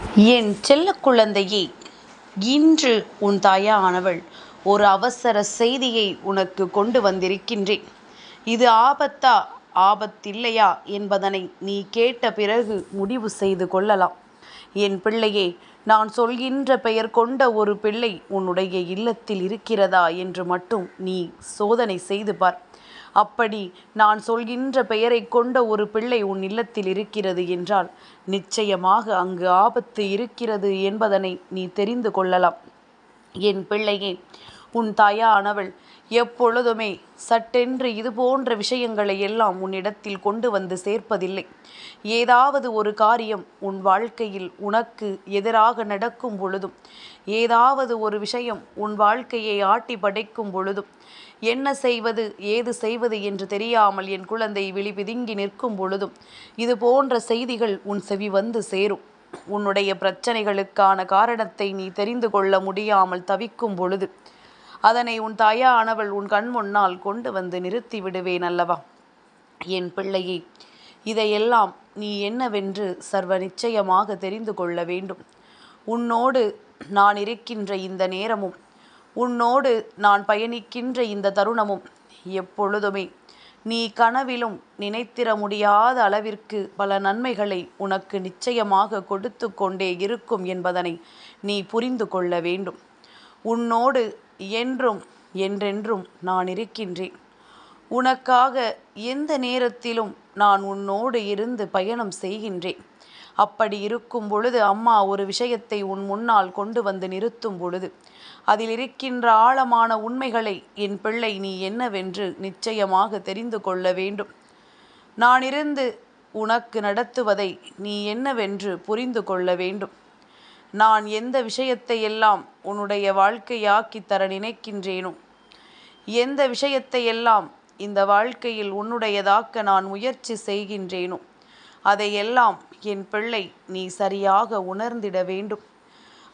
என் செல்ல குழந்தையே இன்று உன் தாயானவள் ஒரு அவசர செய்தியை உனக்கு கொண்டு வந்திருக்கின்றேன். இது ஆபத்தா ஆபத்தில்லையா என்பதனை நீ கேட்ட பிறகு முடிவு செய்து கொள்ளலாம். என் பிள்ளையே நான் சொல்கின்ற பெயர் கொண்ட ஒரு பிள்ளை உன்னுடைய இல்லத்தில் இருக்கிறதா என்று மட்டும் நீ சோதனை செய்து பார். அப்படி நான் சொல்கின்ற பெயரைக் கொண்ட ஒரு பிள்ளை உன் இல்லத்தில் இருக்கிறது என்றால் நிச்சயமாக அங்கு ஆபத்து இருக்கிறது என்பதனை நீ தெரிந்து கொள்ளலாம். என் பிள்ளையே உன் தாயானவள் எப்பொழுதுமே சட்டென்று இது போன்ற விஷயங்களை எல்லாம் உன்னிடத்தில் கொண்டு வந்து சேர்ப்பதில்லை. ஏதாவது ஒரு காரியம் உன் வாழ்க்கையில் உனக்கு எதிராக நடக்கும் பொழுதும் ஏதாவது ஒரு விஷயம் உன் வாழ்க்கையை ஆட்டி படைக்கும் பொழுதும் என்ன செய்வது ஏது செய்வது என்று தெரியாமல் என் குழந்தை விழிபிதுங்கி நிற்கும் பொழுதும் இது போன்ற செய்திகள் உன் செவி வந்து சேரும். உன்னுடைய பிரச்சனைகளுக்கான காரணத்தை நீ தெரிந்து கொள்ள முடியாமல் தவிக்கும் பொழுது அதனை உன் தாயானவள் உன் கண் முன்னால் கொண்டு வந்து நிறுத்தி விடுவேன் அல்லவா? என் பிள்ளையே இதையெல்லாம் நீ என்னவென்று சர்வ நிச்சயமாக தெரிந்து கொள்ள வேண்டும். உன்னோடு நான் இருக்கின்ற இந்த நேரமும் உன்னோடு நான் பயணிக்கின்ற இந்த தருணமும் எப்பொழுதுமே நீ கனவிலும் நினைத்திட முடியாத அளவிற்கு பல நன்மைகளை உனக்கு நிச்சயமாக கொடுத்து கொண்டே இருக்கும் என்பதனை நீ புரிந்து கொள்ள வேண்டும். உன்னோடு என்றும் என்றென்றும் நான் இருக்கின்றேன். உனக்காக எந்த நேரத்திலும் நான் உன்னோடு இருந்து பயணம் செய்கின்றேன். அப்படி இருக்கும் பொழுது அம்மா ஒரு விஷயத்தை உன் முன்னால் கொண்டு வந்து நிறுத்தும் பொழுது அதில் இருக்கின்ற ஆழமான உண்மைகளை என் பிள்ளை நீ என்னவென்று நிச்சயமாக தெரிந்து கொள்ள வேண்டும். நான் இருந்து உனக்கு நடத்துவதை நீ என்னவென்று புரிந்து கொள்ள வேண்டும். நான் எந்த விஷயத்தை எல்லாம் உன்னுடைய வாழ்க்கையாக்கி தர நினைக்கின்றேனோ எந்த விஷயத்தை எல்லாம் இந்த வாழ்க்கையில் உன்னுடையதாக்க நான் முயற்சி செய்கின்றேனோ அதையெல்லாம் என் பிள்ளை நீ சரியாக உணர்ந்திட வேண்டும்.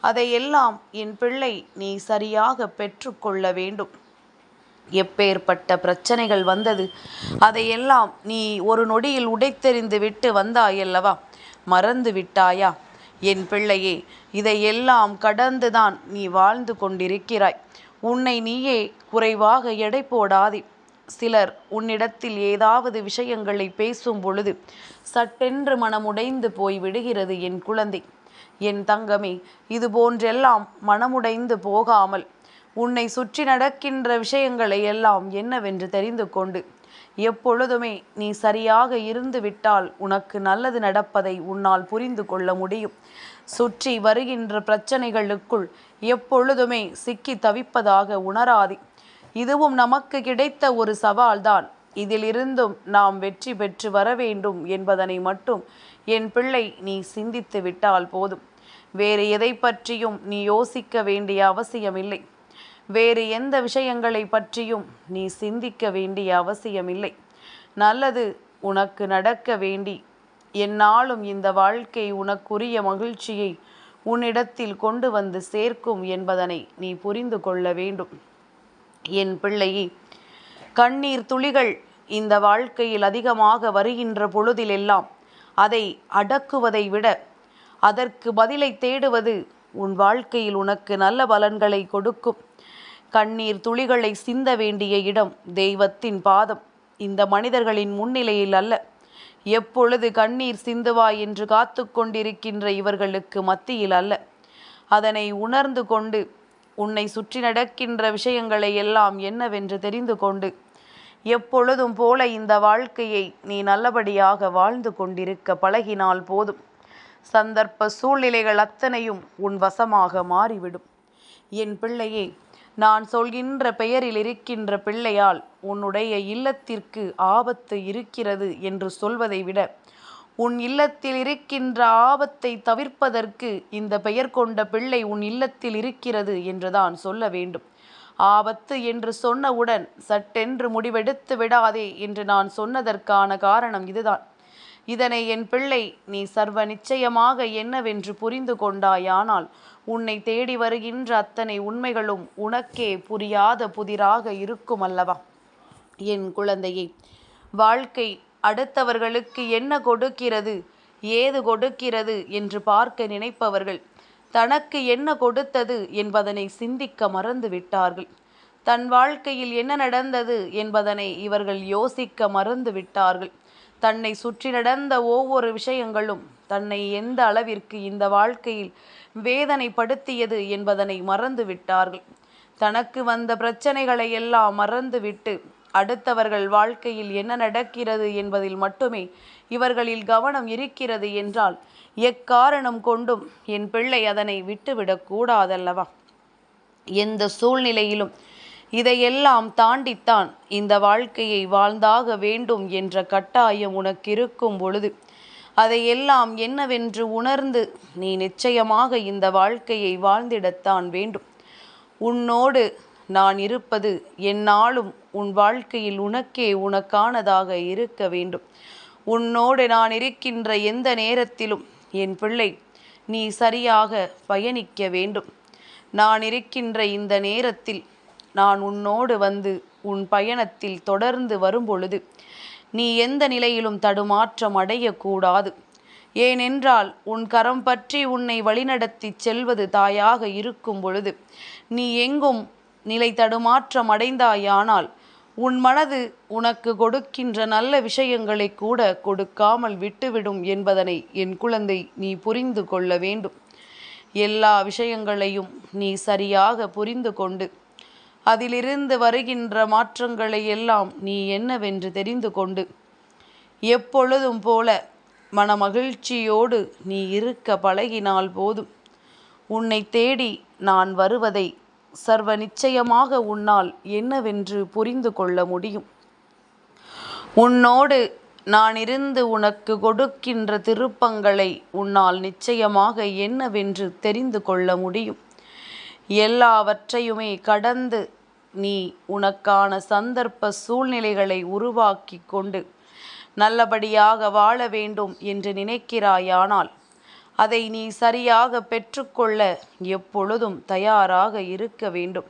அதையெல்லாம் என் பிள்ளை நீ சரியாக பெற்றுக்கொள்ள வேண்டும். எப்பேற்பட்ட பிரச்சனைகள் வந்தது அதையெல்லாம் நீ ஒரு நொடியில் உடைத்தெறிந்து விட்டு வந்தாயல்லவா? மறந்து விட்டாயா? என் பிள்ளையே இதையெல்லாம் கடந்துதான் நீ வாழ்ந்து கொண்டிருக்கிறாய். உன்னை நீயே குறைவாக எடை போடாதே. சிலர் உன்னிடத்தில் ஏதாவது விஷயங்களை பேசும் பொழுது சட்டென்று மனமுடைந்து போய் விடுகிறது என் குழந்தை. என் தங்கமே இது போன்றெல்லாம் மனமுடைந்து போகாமல் உன்னை சுற்றி நடக்கின்ற விஷயங்களை எல்லாம் என்னவென்று தெரிந்து கொண்டு எப்பொழுதுமே நீ சரியாக இருந்து விட்டால் உனக்கு நல்லது நடப்பதை உன்னால் புரிந்து கொள்ள முடியும். சுற்றி வருகின்ற பிரச்சனைகளுக்குள் எப்பொழுதுமே சிக்கி தவிப்பதாக உணராதே. இதுவும் நமக்கு கிடைத்த ஒரு சவால்தான். இதிலிருந்தும் நாம் வெற்றி பெற்று வர வேண்டும் என்பதனை மட்டும் என் பிள்ளை நீ சிந்தித்து விட்டால் போதும். வேறு எதை பற்றியும் நீ யோசிக்க வேண்டிய அவசியமில்லை. வேறு எந்த விஷயங்களை பற்றியும் நீ சிந்திக்க வேண்டிய அவசியமில்லை. நல்லது உனக்கு நடக்க வேண்டி என்னாலும் இந்த வாழ்க்கை உனக்குரிய மகிழ்ச்சியை உன்னிடத்தில் கொண்டு வந்து சேர்க்கும் என்பதனை நீ புரிந்து கொள்ள வேண்டும். என் பிள்ளையே கண்ணீர் துளிகள் இந்த வாழ்க்கையில் அதிகமாக வருகின்ற பொழுதிலெல்லாம் அதை அடக்குவதை விட அதற்கு பதிலை தேடுவது உன் வாழ்க்கையில் உனக்கு நல்ல பலன்களை கொடுக்கும். கண்ணீர் துளிகளை சிந்த வேண்டிய இடம் தெய்வத்தின் பாதம். இந்த மனிதர்களின் முன்னிலையில் அல்ல. எப்பொழுது கண்ணீர் சிந்துவாய் என்று காத்து கொண்டிருக்கின்ற இவர்களுக்கு மத்தியில் அல்ல. அதனை உணர்ந்து கொண்டு உன்னை சுற்றி நடக்கின்ற விஷயங்களை எல்லாம் என்னவென்று தெரிந்து கொண்டு எப்பொழுதும் போல இந்த வாழ்க்கையை நீ நல்லபடியாக வாழ்ந்து கொண்டிருக்க பழகினால் போதும். சந்தர்ப்ப சூழ்நிலைகள் அத்தனையும் உன் வசமாக மாறிவிடும். என் பிள்ளையே நான் சொல்கின்ற பெயரில் இருக்கின்ற பிள்ளையால் உன்னுடைய இல்லத்திற்கு ஆபத்து இருக்கிறது என்று சொல்வதை விட உன் இல்லத்தில் இருக்கின்ற ஆபத்தை தவிர்ப்பதற்கு இந்த பெயர் கொண்ட பிள்ளை உன் இல்லத்தில் இருக்கிறது என்றுதான் சொல்ல வேண்டும். ஆபத்து என்று சொன்னவுடன் சட்டென்று முடிவெடுத்து விடாதே என்று நான் சொன்னதற்கான காரணம் இதுதான். இதனை என் பிள்ளை நீ சர்வ நிச்சயமாக என்னவென்று புரிந்து கொண்டாயானால் உன்னை தேடி வருகின்ற அத்தனை உண்மைகளும் உனக்கே புரியாத புதிராக இருக்கும் அல்லவா என் குழந்தையே வாழ்க்கை அடுத்தவர்களுக்கு என்ன கொடுக்கிறது ஏது கொடுக்கிறது என்று பார்க்க நினைப்பவர்கள் தனக்கு என்ன கொடுத்தது என்பதனை சிந்திக்க மறந்து விட்டார்கள் தன் வாழ்க்கையில் என்ன நடந்தது என்பதனை இவர்கள் யோசிக்க மறந்து விட்டார்கள் தன்னை சுற்றி நடந்த ஒவ்வொரு விஷயங்களும் தன்னை எந்த அளவிற்கு இந்த வாழ்க்கையில் வேதனைப்படுத்தியது என்பதனை மறந்து விட்டார்கள் தனக்கு வந்த பிரச்சனைகளை எல்லாம் மறந்துவிட்டு அடுத்தவர்கள் வாழ்க்கையில் என்ன நடக்கிறது என்பதில் மட்டுமே இவர்களில் கவனம் இருக்கிறது என்றால் எக்காரணம் கொண்டும் என் பிள்ளை அதனை விட்டுவிடக் கூடாதல்லவா? எந்த சூழ்நிலையிலும் இதையெல்லாம் தாண்டித்தான் இந்த வாழ்க்கையை வாழ்ந்தாக வேண்டும் என்ற கட்டாயம் உனக்கு இருக்கும் பொழுது. அதையெல்லாம் என்னவென்று உணர்ந்து நீ நிச்சயமாக இந்த வாழ்க்கையை வாழ்ந்திடத்தான் வேண்டும். உன்னோடு நான் இருப்பது என்னாலும் உன் வாழ்க்கையில் உனக்கே உனக்கானதாக இருக்க வேண்டும். உன்னோடு நான் இருக்கின்ற எந்த நேரத்திலும் என் பிள்ளை நீ சரியாக பயணிக்க வேண்டும். நான் இருக்கின்ற இந்த நேரத்தில் நான் உன்னோடு வந்து உன் பயணத்தில் தொடர்ந்து வரும்பொழுது நீ எந்த நிலையிலும் தடுமாற்றம் அடையக்கூடாது. ஏனென்றால் உன் கரம் பற்றி உன்னை வழிநடத்தி செல்வது தாயாக இருக்கும் பொழுது நீ எங்கும் நிலை தடுமாற்றம் அடைந்தாயானால் உன் மனது உனக்கு கொடுக்கின்ற நல்ல விஷயங்களை கூட கொடுக்காமல் விட்டுவிடும் என்பதனை என் குழந்தை நீ புரிந்து கொள்ள வேண்டும். எல்லா விஷயங்களையும் நீ சரியாக புரிந்து கொண்டு அதிலிருந்து வருகின்ற மாற்றங்களை எல்லாம் நீ என்னவென்று தெரிந்து கொண்டு எப்பொழுதும் போல மனமகிழ்ச்சியோடு நீ இருக்க பழகினால் போதும். உன்னை தேடி நான் வருவதை சர்வ நிச்சயமாக உன்னால் என்னவென்று புரிந்து கொள்ள முடியும். உன்னோடு நான் இருந்து உனக்கு கொடுக்கின்ற திருப்பங்களை உன்னால் நிச்சயமாக என்னவென்று தெரிந்து கொள்ள முடியும். எல்லாவற்றையுமே கடந்து நீ உனக்கான சந்தர்ப்ப சூழ்நிலைகளை உருவாக்கி கொண்டு நல்லபடியாக வாழ வேண்டும் என்று நினைக்கிறாயானால் அதை நீ சரியாக பெற்றுக்கொள்ள எப்பொழுதும் தயாராக இருக்க வேண்டும்.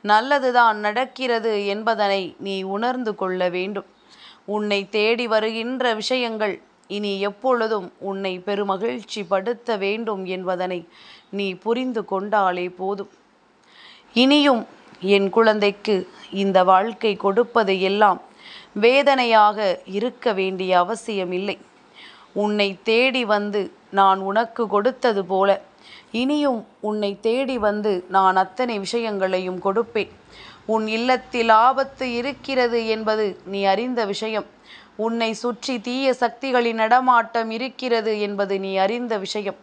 நல்லதுதான் நடக்கிறது என்பதனை நீ உணர்ந்து கொள்ள வேண்டும். உன்னை தேடி வருகின்ற விஷயங்கள் இனி எப்பொழுதும் உன்னை பெருமகிழ்ச்சி படுத்த வேண்டும் என்பதனை நீ புரிந்து கொண்டாலே போதும். இனியும் என் குழந்தைக்கு இந்த வாழ்க்கை கொடுப்பது எல்லாம் வேதனையாக இருக்க வேண்டிய அவசியம் இல்லை உன்னை தேடி வந்து நான் உனக்கு கொடுத்தது போல இனியும் உன்னை தேடி வந்து நான் அத்தனை விஷயங்களையும் கொடுப்பேன். உன் இல்லத்தில் ஆபத்து இருக்கிறது என்பது நீ அறிந்த விஷயம். உன்னை சுற்றி தீய சக்திகளின் நடமாட்டம் இருக்கிறது என்பது நீ அறிந்த விஷயம்.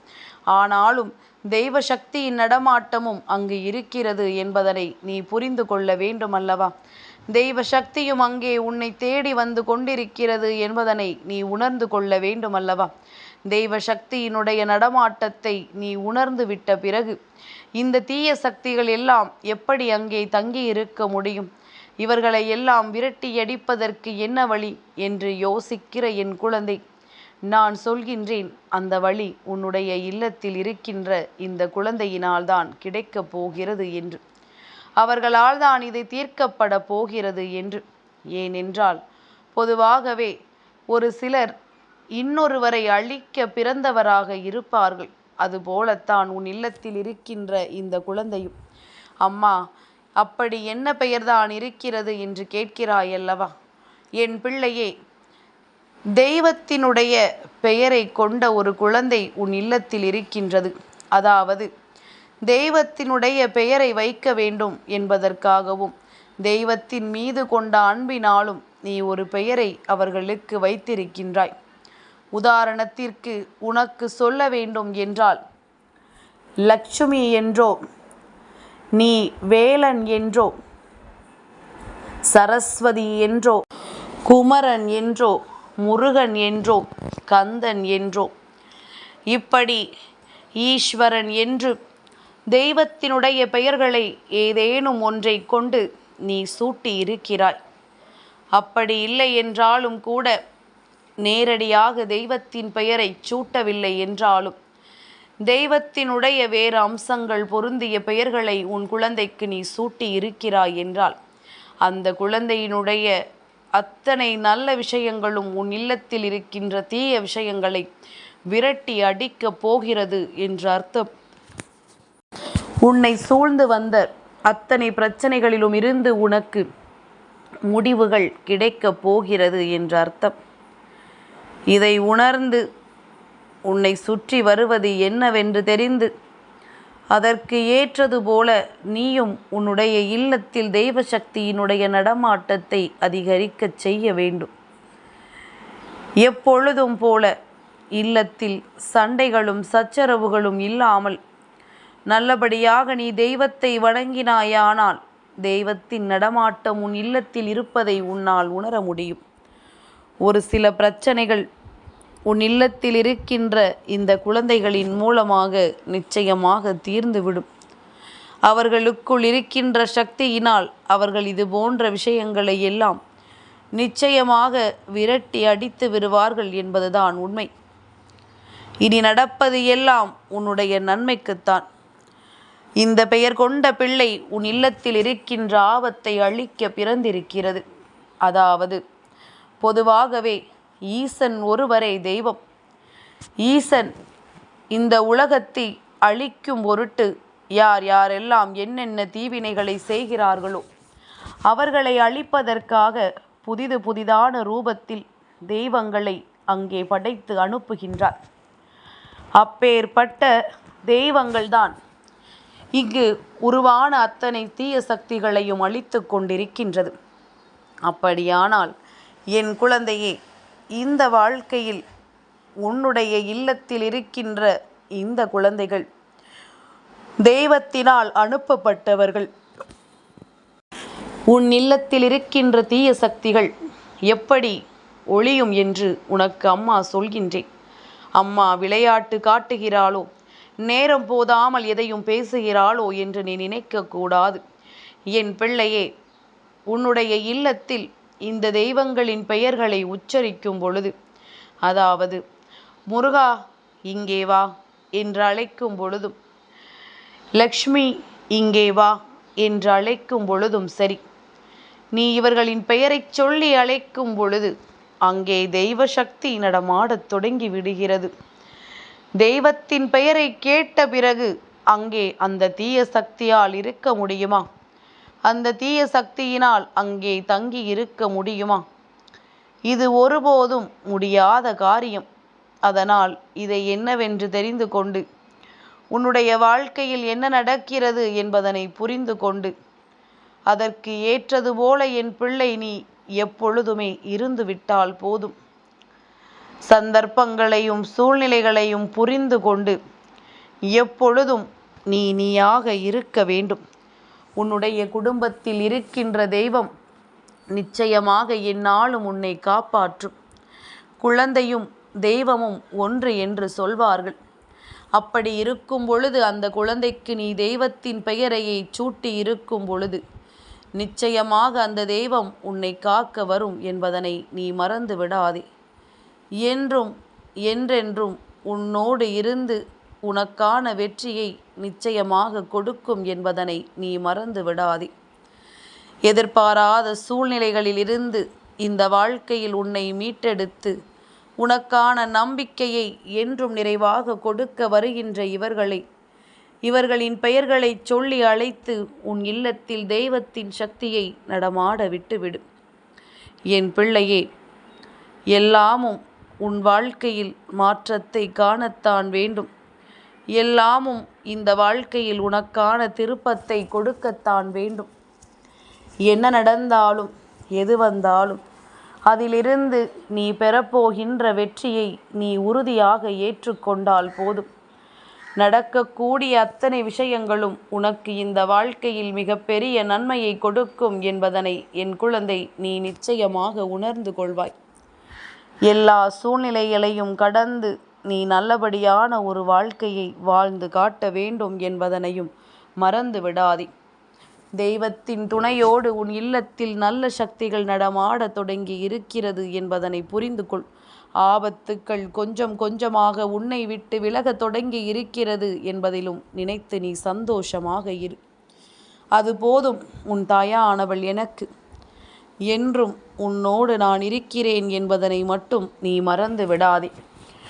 ஆனாலும் தெய்வ சக்தியின் நடமாட்டமும் அங்கு இருக்கிறது என்பதனை நீ புரிந்து கொள்ள வேண்டுமல்லவா? தெய்வ சக்தியும் அங்கே உன்னை தேடி வந்து கொண்டிருக்கிறது என்பதனை நீ உணர்ந்து கொள்ள வேண்டுமல்லவா? தெய்வ சக்தியினுடைய நடமாட்டத்தை நீ உணர்ந்து விட்ட பிறகு இந்த தீய சக்திகள் எல்லாம் எப்படி அங்கே தங்கி இருக்க முடியும்? இவர்களை எல்லாம் விரட்டி அடிப்பதற்கு என்ன வழி? என்று யோசிக்கிற என் குழந்தை நான் சொல்கின்றேன் அந்த வழி உன்னுடைய இல்லத்தில் இருக்கின்ற இந்த குழந்தையினால்தான் கிடைக்கப் போகிறது என்று. அவர்களால் தான் இதை தீர்க்கப்பட போகிறது என்று. ஏனென்றால் பொதுவாகவே ஒரு சிலர் இன்னொருவரை அழிக்க பிறந்தவராக இருப்பார்கள். அதுபோலத்தான் உன் இல்லத்தில் இருக்கின்ற இந்த குழந்தையும். அம்மா அப்படி என்ன பெயர்தான் இருக்கிறது என்று கேட்கிறாயல்லவா? என் பிள்ளையே தெய்வத்தினுடைய பெயரை கொண்ட ஒரு குழந்தை உன் இல்லத்தில் இருக்கின்றது. அதாவது தெய்வத்தினுடைய பெயரை வைக்க வேண்டும் என்பதற்காகவும் தெய்வத்தின் மீது கொண்ட அன்பினாலும் நீ ஒரு பெயரை அவர்களுக்கு வைத்திருக்கின்றாய். உதாரணத்திற்கு உனக்கு சொல்ல வேண்டும் என்றால் லட்சுமி என்றோ நீ வேலன் என்றோ சரஸ்வதி என்றோ குமரன் என்றோ முருகன் என்றோ கந்தன் என்றோ. இப்படி ஈஸ்வரன் என்று தெய்வத்தினுடைய பெயர்களை ஏதேனும் ஒன்றை கொண்டு நீ சூட்டி இருக்கிறாய் அப்படி இல்லை என்றாலும் கூட நேரடியாக தெய்வத்தின் பெயரை சூட்டவில்லை என்றாலும் தெய்வத்தினுடைய வேறு அம்சங்கள் பொருந்திய பெயர்களை உன் குழந்தைக்கு நீ சூட்டி இருக்கிறாய் என்றால் அந்த குழந்தையினுடைய அத்தனை நல்ல விஷயங்களும் உன் இல்லத்தில் இருக்கின்ற தீய விஷயங்களை விரட்டி அடிக்கப் போகிறது என்று அர்த்தம். உன்னை சூழ்ந்து வந்த அத்தனை பிரச்சனைகளிலும் இருந்து உனக்கு முடிவுகள் கிடைக்கப் போகிறது என்று அர்த்தம். இதை உணர்ந்து உன்னை சுற்றி வருவது என்னவென்று தெரிந்து அதற்கு ஏற்றது போல நீயும் உன்னுடைய இல்லத்தில் தெய்வ சக்தியினுடைய நடமாட்டத்தை அதிகரிக்கச் செய்ய வேண்டும். எப்பொழுதும் போல இல்லத்தில் சண்டைகளும் சச்சரவுகளும் இல்லாமல் நல்லபடியாக நீ தெய்வத்தை வணங்கினாயானால் தெய்வத்தின் நடமாட்டம் உன் இல்லத்தில் இருப்பதை உன்னால் உணர முடியும். ஒரு சில பிரச்சனைகள் உன் இல்லத்தில் இருக்கின்ற இந்த குழந்தைகளின் மூலமாக நிச்சயமாக தீர்ந்துவிடும். அவர்களுக்குள் இருக்கின்ற சக்தியினால் அவர்கள் இது போன்ற விஷயங்களை எல்லாம் நிச்சயமாக விரட்டி அடித்து விடுவார்கள் என்பதுதான் உண்மை. இனி நடப்பது எல்லாம் உன்னுடைய நன்மைக்குத்தான். இந்த பெயர் கொண்ட பிள்ளை உன் இல்லத்தில் இருக்கின்ற ஆபத்தை அழிக்க பிறந்திருக்கிறது. அதாவது பொதுவாகவே ஈசன் ஒருவரே தெய்வம். ஈசன் இந்த உலகத்தை அழிக்கும் பொருட்டு யார் யாரெல்லாம் என்னென்ன தீவினைகளை செய்கிறார்களோ அவர்களை அழிப்பதற்காக புதிது புதிதான ரூபத்தில் தெய்வங்களை அங்கே படைத்து அனுப்புகின்றார். அப்பேற்பட்ட தெய்வங்கள்தான் இங்கு உருவான அத்தனை தீய சக்திகளையும் அழித்து கொண்டிருக்கின்றது. அப்படியானால் என் குழந்தையே இந்த வாழ்க்கையில் உன்னுடைய இல்லத்தில் இருக்கின்ற இந்த குழந்தைகள் தெய்வத்தினால் அனுப்பப்பட்டவர்கள். உன் இல்லத்தில் இருக்கின்ற தீய சக்திகள் எப்படி ஒளியும் என்று உனக்கு அம்மா சொல்கின்றேன். அம்மா விளையாட்டு காட்டுகிறாளோ நேரம் போதாமல் எதையும் பேசுகிறாளோ என்று நீ நினைக்கக்கூடாது. என் பிள்ளையே உன்னுடைய இல்லத்தில் இந்த தெய்வங்களின் பெயர்களை உச்சரிக்கும் பொழுது அதாவது முருகா இங்கே வா என்று அழைக்கும் பொழுதும் லக்ஷ்மி இங்கே வா என்று அழைக்கும் பொழுதும் சரி. நீ இவர்களின் பெயரைச் சொல்லி அழைக்கும் பொழுது அங்கே தெய்வ சக்தி நடமாடத் தொடங்கி விடுகிறது. தெய்வத்தின் பெயரை கேட்ட பிறகு அங்கே அந்த தீய சக்தியால் இருக்க முடியுமா? அந்த தீய சக்தியினால் அங்கே தங்கி இருக்க முடியுமா? இது ஒருபோதும் முடியாத காரியம். அதனால் இதை என்னவென்று தெரிந்து கொண்டு உன்னுடைய வாழ்க்கையில் என்ன நடக்கிறது என்பதனை புரிந்து கொண்டு அதற்கு ஏற்றது போல என் பிள்ளை நீ எப்பொழுதுமே இருந்து விட்டால் போதும். சந்தர்ப்பங்களையும் சூழ்நிலைகளையும் புரிந்து கொண்டு எப்பொழுதும் நீ நீயாக இருக்க வேண்டும். உன்னுடைய குடும்பத்தில் இருக்கின்ற தெய்வம் நிச்சயமாக என்னாலும் உன்னை காப்பாற்றும். குழந்தையும் தெய்வமும் ஒன்று என்று சொல்வார்கள். அப்படி இருக்கும் பொழுது அந்த குழந்தைக்கு நீ தெய்வத்தின் பெயரையை சூட்டி இருக்கும் பொழுது நிச்சயமாக அந்த தெய்வம் உன்னை காக்க வரும் என்பதனை நீ மறந்து விடாதே என்றும் என்றென்றும் உன்னோடு இருந்து உனக்கான வெற்றியை நிச்சயமாக கொடுக்கும் என்பதனை நீ மறந்து விடாதே. எதிர்பாராத சூழ்நிலைகளிலிருந்து இந்த வாழ்க்கையில் உன்னை மீட்டெடுத்து உனக்கான நம்பிக்கையை என்றும் நிறைவாக கொடுக்க வருகின்ற இவர்களை இவர்களின் பெயர்களை சொல்லி அழைத்து உன் இல்லத்தில் தெய்வத்தின் சக்தியை நடமாட விட்டுவிடு. என் பிள்ளையே எல்லாமும் உன் வாழ்க்கையில் மாற்றத்தை காணத்தான் வேண்டும். எல்லாமும் இந்த வாழ்க்கையில் உனக்கான திருப்பத்தை கொடுக்கத்தான் வேண்டும். என்ன நடந்தாலும் எது வந்தாலும் அதிலிருந்து நீ பெறப்போகின்ற வெற்றியை நீ உறுதியாக ஏற்றுக்கொண்டால் போதும். நடக்கக்கூடிய அத்தனை விஷயங்களும் உனக்கு இந்த வாழ்க்கையில் மிகப்பெரிய நன்மையை கொடுக்கும் என்பதனை என் குழந்தை நீ நிச்சயமாக உணர்ந்து கொள்வாய். எல்லா சூழ்நிலைகளையும் கடந்து நீ நல்லபடியான ஒரு வாழ்க்கையை வாழ்ந்து காட்ட வேண்டும் என்பதனையும் மறந்து விடாதே. தெய்வத்தின் துணையோடு உன் இல்லத்தில் நல்ல சக்திகள் நடமாடத் தொடங்கி இருக்கிறது என்பதனை புரிந்து கொள். ஆபத்துக்கள் கொஞ்சம் கொஞ்சமாக உன்னை விட்டு விலகத் தொடங்கி இருக்கிறது என்பதிலும் நினைத்து நீ சந்தோஷமாக இரு. அது போதும் உன் தாயானவள் எனக்கு. என்றும் உன்னோடு நான் இருக்கிறேன் என்பதனை மட்டும் நீ மறந்து விடாதே.